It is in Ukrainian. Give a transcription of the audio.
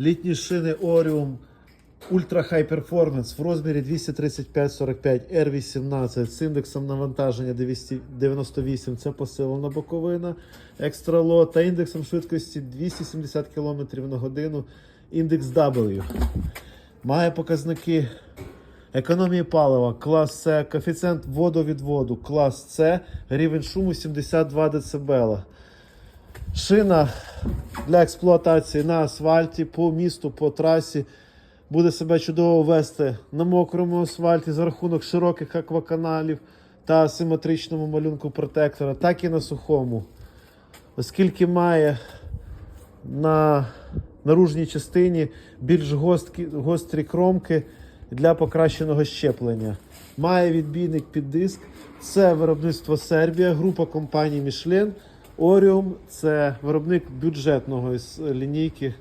Літні шини Orium Ultra High Performance в розмірі 235-45 R18 з індексом навантаження 298 це посилена боковина, екстра лот та індексом швидкості 270 км на годину. Індекс W. Має показники економії палива, клас С, коефіцієнт водовідводу, клас С, рівень шуму 72 дБ. Шина для експлуатації на асфальті по місту, по трасі буде себе чудово вести на мокрому асфальті за рахунок широких акваканалів та асиметричному малюнку протектора, так і на сухому. Оскільки має на наружній частині більш госткі, гострі кромки для покращеного щеплення. Має відбійник під диск. Це виробництво Сербія, група компаній Michelin. Orium – це виробник бюджетного з лінійки